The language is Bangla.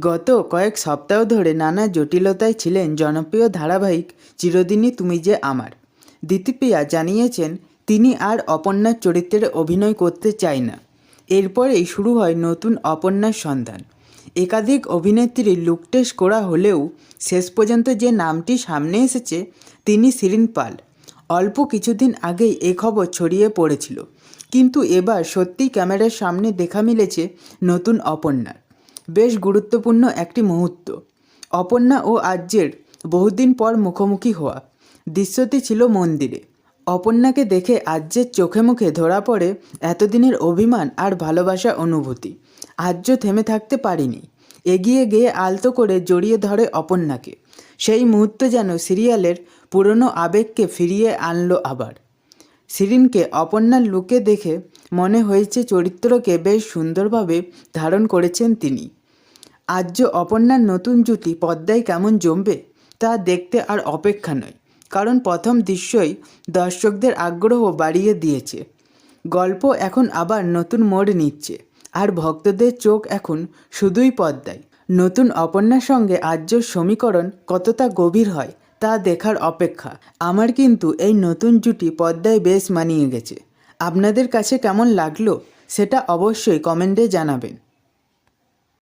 গত কয়েক সপ্তাহ ধরে নানা জটিলতায় ছিলেন জনপ্রিয় ধারাবাহিক চিরদিনই তুমি যে আমার। দিতিপ্রিয়া জানিয়েছেন, তিনি আর অপর্ণার চরিত্রে অভিনয় করতে চায় না। এরপরেই শুরু হয় নতুন অপর্ণার সন্ধান। একাধিক অভিনেত্রীর লুক টেস্ট করা হলেও শেষ পর্যন্ত যে নামটি সামনে এসেছে, তিনি শিরিন পাল। অল্প কিছুদিন আগেই এ খবর ছড়িয়ে পড়েছিল। কিন্তু এবার সত্যিই ক্যামেরার সামনে দেখা মিলেছে নতুন অপর্ণার। বেশ গুরুত্বপূর্ণ একটি মুহূর্ত। অপর্ণা ও আর্যের বহুদিন পর মুখোমুখি হওয়া। দৃশ্যটি ছিল মন্দিরে। অপর্ণাকে দেখে আর্যের চোখে মুখে ধরা পড়ে এতদিনের অভিমান আর ভালোবাসা অনুভূতি। আর্য থেমে থাকতে পারিনি। এগিয়ে গিয়ে আলতো করে জড়িয়ে ধরে অপর্ণাকে। সেই মুহূর্ত যেন সিরিয়ালের পুরনো আবেগকে ফিরিয়ে আনলো আবার। সিরিনকে অপর্ণার লুকে দেখে মনে হয়েছে চরিত্রকে বেশ সুন্দরভাবে ধারণ করেছেন তিনি। আর্য অপর্ণার নতুন জুটি পদ্মায় কেমন জমবে, তা দেখতে আর অপেক্ষা নয়। কারণ প্রথম দৃশ্যই দর্শকদের আগ্রহ বাড়িয়ে দিয়েছে। গল্প এখন আবার নতুন মোড় নিচ্ছে, আর ভক্তদের চোখ এখন শুধুই পদ্মায়। নতুন অপর্ণার সঙ্গে আর্যর সমীকরণ কতটা গভীর হয়, তা দেখার অপেক্ষা। আমার কিন্তু এই নতুন জুটি পদ্মায় বেশ মানিয়ে গেছে। আপনাদের কাছে কেমন লাগল, সেটা অবশ্যই কমেন্টে জানাবেন।